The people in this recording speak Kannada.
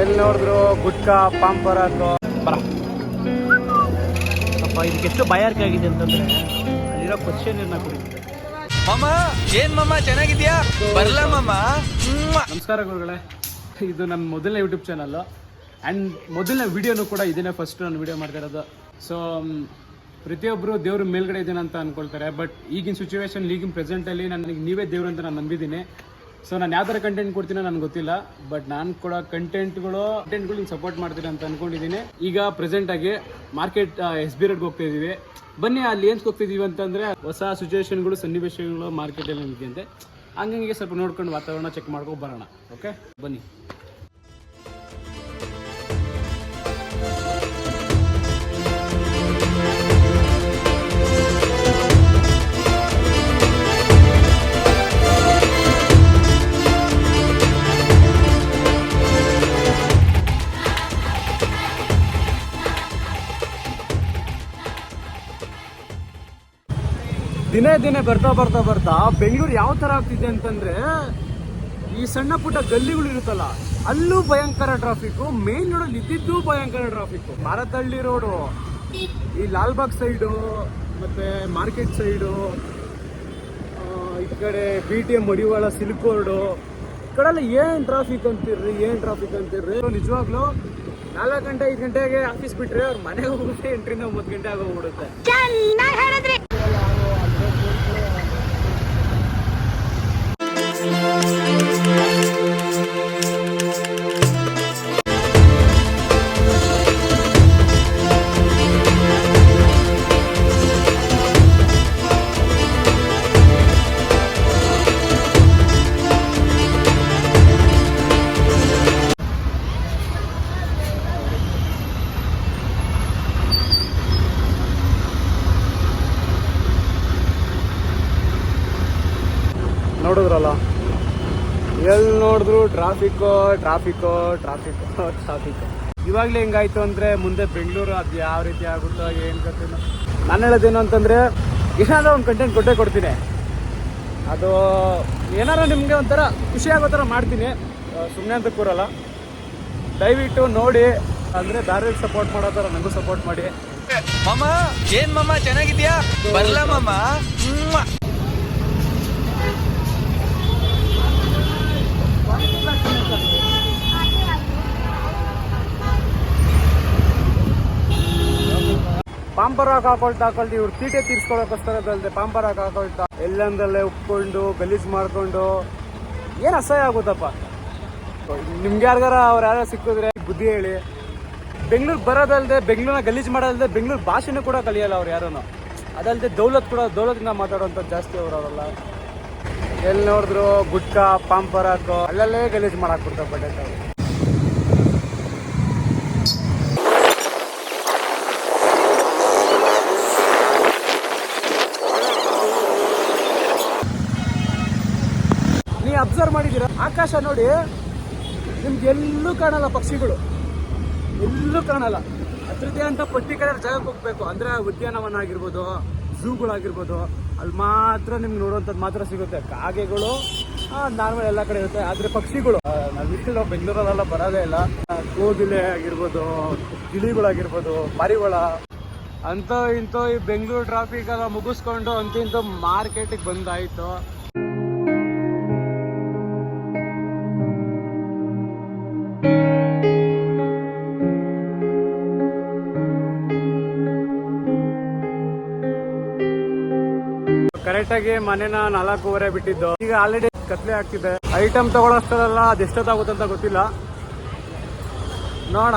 ಎಲ್ಲಿ ನೋಡಿದ್ರು ಗುಟ್ಕಾ ಪಾಂಪರ ಬರ. ಅಪ್ಪ ಇದಕ್ಕೆ ಎಷ್ಟು ಬಾಯಾರಿಕೆ ಆಗಿದೆ ಅಂತಂದ್ರೆ ಅಲ್ಲಿರೋ ಕ್ವಶನ್ ನೀರನ್ನ ಕುಡಿ ಮಾಮ ಏನ್ ಮಾಮ ಚೆನ್ನಾಗಿದ್ಯಾ? ಬರ್ಲಾ ಮಾಮ. ನಮಸ್ಕಾರ ಗುರುಗಳೇ. ಇದು ನನ್ನ ಮೊದಲನೇ ಯೂಟ್ಯೂಬ್ ಚಾನಲ್ಲು ಆ್ಯಂಡ್ ಮೊದಲನೇ ವಿಡಿಯೋನು ಕೂಡ ಇದನ್ನೇ ಫಸ್ಟ್ ನಾನು ವಿಡಿಯೋ ಮಾಡ್ತಾ ಇರೋದು. ಸೊ ಪ್ರತಿಯೊಬ್ಬರು ದೇವ್ರ ಮೇಲ್ಗಡೆ ಇದ್ದೀನಿ ಅಂತ ಅನ್ಕೊಳ್ತಾರೆ. ಬಟ್ ಈಗಿನ ಸಿಚುವೇಶನ್ ಈಗಿನ ಪ್ರೆಸೆಂಟಲ್ಲಿ ನನಗೆ ನೀವೇ ದೇವ್ರು ಅಂತ ನಾನು ನಂಬಿದ್ದೀನಿ. ಸೊ ನಾನು ಯಾವ ಥರ ಕಂಟೆಂಟ್ ಕೊಡ್ತೀನೋ ನನಗೆ ಗೊತ್ತಿಲ್ಲ ಬಟ್ ನಾನು ಕೊಡೋ ಕಂಟೆಂಟ್ಗಳು ಕಂಟೆಂಟ್ಗಳು ಸಪೋರ್ಟ್ ಮಾಡ್ತೀನಿ ಅಂತ ಅನ್ಕೊಂಡಿದ್ದೀನಿ. ಈಗ ಪ್ರೆಸೆಂಟ್ ಆಗಿ ಮಾರ್ಕೆಟ್ ಎಸ್ ಬಿ ರೋಡ್ಗೆ ಹೋಗ್ತಾ ಇದೀವಿ. ಬನ್ನಿ, ಅಲ್ಲಿ ಏನ್ಸ್ಗೆ ಹೋಗ್ತಿದ್ದೀವಿ ಅಂತಂದ್ರೆ ಹೊಸ ಸಿಚುವೇಶನ್ಗಳು ಸನ್ನಿವೇಶಗಳು ಮಾರ್ಕೆಟಲ್ಲಿ ನಿಂತಿದೆ ಹಂಗಂಗೆ ಸ್ವಲ್ಪ ನೋಡ್ಕೊಂಡು ವಾತಾವರಣ ಚೆಕ್ ಮಾಡ್ಕೊಂಡು ಬರೋಣ ಓಕೆ ಬನ್ನಿ. ದಿನೇ ದಿನೇ ಬರ್ತಾ ಬರ್ತಾ ಬರ್ತಾ ಬೆಂಗಳೂರು ಯಾವ ಥರ ಆಗ್ತಿದೆ ಅಂತಂದರೆ ಈ ಸಣ್ಣ ಪುಟ್ಟ ಗಲ್ಲಿಗಳು ಇರುತ್ತಲ್ಲ, ಅಲ್ಲೂ ಭಯಂಕರ ಟ್ರಾಫಿಕ್ಕು ಮೇನ್ ರೋಡಲ್ಲಿ ಇದ್ದಿದ್ದು ಭಯಂಕರ ಟ್ರಾಫಿಕ್ಕು ಮಾರತಹಳ್ಳಿ ರೋಡು ಈ ಲಾಲ್ಬಾಗ್ ಸೈಡು ಮತ್ತು ಮಾರ್ಕೆಟ್ ಸೈಡು ಈ ಕಡೆ B T M Madiwala silk road ಈ ಕಡೆಲ್ಲ ಏನು ಟ್ರಾಫಿಕ್ ಅಂತಿರ್ರಿ, ಏನು ಟ್ರಾಫಿಕ್ ಅಂತಿರ್ರಿ? ನಿಜವಾಗ್ಲೂ ನಾಲ್ಕು ಗಂಟೆ, ಐದು ಗಂಟೆಗೆ ಆಫೀಸ್ ಬಿಟ್ಟರೆ ಅವ್ರು ಮನೆಗೆ ಹೋಗುತ್ತೆ ಎಂಟರಿಂದ ಒಂಬತ್ತು ಗಂಟೆ ಆಗೋಗ್ಬಿಡುತ್ತೆ. ನೋಡಿದ್ರಲ್ಲ? ಎಲ್ಲಿ ನೋಡಿದ್ರು? Traffic traffic traffic traffic. ಇವಾಗಲೇ ಹೆಂಗಾಯ್ತು ಅಂದರೆ ಮುಂದೆ ಬೆಂಗಳೂರು ಅದು ಯಾವ ರೀತಿ ಆಗುತ್ತೋ ಏನು ಗೊತ್ತಿಲ್ಲ. ನಾನು ಹೇಳೋದೇನು ಅಂತಂದರೆ ಏನಾದರೂ ಒಂದು ಕಂಟೆಂಟ್ ಕೊಟ್ಟೇ ಕೊಡ್ತೀನಿ. ಅದು ಏನಾರ ನಿಮಗೆ ಒಂಥರ ಖುಷಿ ಆಗೋ ಥರ ಮಾಡ್ತೀನಿ. ಸುಮ್ಮನೆ ಅಂತ ಕೂರಲ್ಲ. ದಯವಿಟ್ಟು ನೋಡಿ. ಅಂದರೆ ಬೇರೆಯವ್ರಿಗೆ ಸಪೋರ್ಟ್ ಮಾಡೋ ಥರ ನನಗೂ ಸಪೋರ್ಟ್ ಮಾಡಿ. ಮಾಮ ಏನ್ ಮಾಮ ಚೆನ್ನಾಗಿದ್ಯಾ? ಬರ್ಲಾ ಮಾಮ? ಪಾಂಪರ್ ಹಾಕಿ ಹಾಕೊಳ್ತಾ ಹಾಕೊಳ್ತಾ ಇವ್ರು ತೀಟೆ ತೀರ್ಸ್ಕೊಳಕೋಸ್ಕರದಲ್ದೆ ಪಾಂಪರ್ ಹಾಕಿ ಹಾಕೊಳ್ತಾ ಎಲ್ಲಂದಲ್ಲೇ ಉಪ್ಕೊಂಡು, ಗಲೀಜ್ ಮಾಡ್ಕೊಂಡು. ಏನು ಅಸಹ್ಯ ಆಗುತ್ತಪ್ಪ? ನಿಮ್ಗೆ ಯಾರಿಗಾರ ಅವ್ರು ಯಾರು ಸಿಕ್ಕಿದ್ರೆ ಬುದ್ಧಿ ಹೇಳಿ. ಬೆಂಗಳೂರು ಬರೋದಲ್ಲದೆ ಬೆಂಗಳೂರನ್ನ ಗಲೀಜ್ ಮಾಡೋದಲ್ಲದೆ ಬೆಂಗಳೂರು ಭಾಷೆನೂ ಕೂಡ ಕಲಿಯಲ್ಲ ಅವ್ರು ಯಾರೂ ಅದಲ್ಲದೆ ದೌಲತ್ ಕೂಡ ದೌಲತಿಂದ ಮಾತಾಡುವಂತ ಜಾಸ್ತಿ ಅವ್ರು ಅವರಲ್ಲ. ಎಲ್ಲಿ ನೋಡಿದ್ರು ಗುಟ್ಕಾ ಪಾಂಪರ್ ಹಾಕೋ ಅಲ್ಲಲ್ಲೇ ಗಲೀಜ್ ಮಾಡಾಕ್ಬಿಡ್ತಾರೆ ಬಟ್ಟೆ ಅಬ್ಸರ್ವ್ ಮಾಡಿದ್ದೀರಾ? ಆಕಾಶ ನೋಡಿ. ನಿಮ್ಗೆ ಎಲ್ಲೂ ಕಾಣಲ್ಲ ಪಕ್ಷಿಗಳು. ಎಲ್ಲೂ ಕಾಣಲ್ಲ. ಅದ್ರದ್ದೇ ಅಂತ ಪರ್ಟಿಕ್ಯುಲರ್ ಜಾಗಕ್ಕೆ ಹೋಗ್ಬೇಕು. ಅಂದ್ರೆ ಉದ್ಯಾನವನ ಆಗಿರ್ಬೋದು ಝೂಗಳಾಗಿರ್ಬೋದು ಅಲ್ಲಿ ಮಾತ್ರ ನಿಮ್ಗೆ ನೋಡುವಂಥದ್ದು ಮಾತ್ರ ಸಿಗುತ್ತೆ. ಕಾಗೆಗಳು ನಾರ್ಮಲ್ ಎಲ್ಲ ಕಡೆ ಇರುತ್ತೆ. ಆದರೆ ಪಕ್ಷಿಗಳು. ಆ, ನಾವು ಬೆಂಗಳೂರಲ್ಲೆಲ್ಲ ಬರೋದೇ ಇಲ್ಲ. ಕೋಗಿಲೆ ಆಗಿರ್ಬೋದು ಗಿಳಿಗಳಾಗಿರ್ಬೋದು ಮರಿಗಳ. ಅಂತ ಇಂಥ ಈ ಬೆಂಗಳೂರು ಟ್ರಾಫಿಕ್ ಎಲ್ಲ ಮುಗಿಸ್ಕೊಂಡು ಅಂತ ಮಾರ್ಕೆಟಿಗೆ ಬಂದಾಯ್ತು. ಕರೆಕ್ಟ್ ಆಗಿ ಮನೆನ ನಾಲ್ಕೂವರೆ ಬಿಟ್ಟಿದ್ದು. ಈಗ ಆಲ್ರೆಡಿ ಕತ್ಲೆ ಆಗ್ತಿದೆ. ಐಟಮ್ ತಗೊಳ್ಳೋಷ್ಟರಲ್ಲ ಅದೆಷ್ಟೊತ್ತಾಗುತ್ತೆ ಅಂತ ಗೊತ್ತಿಲ್ಲ. ನೋಡ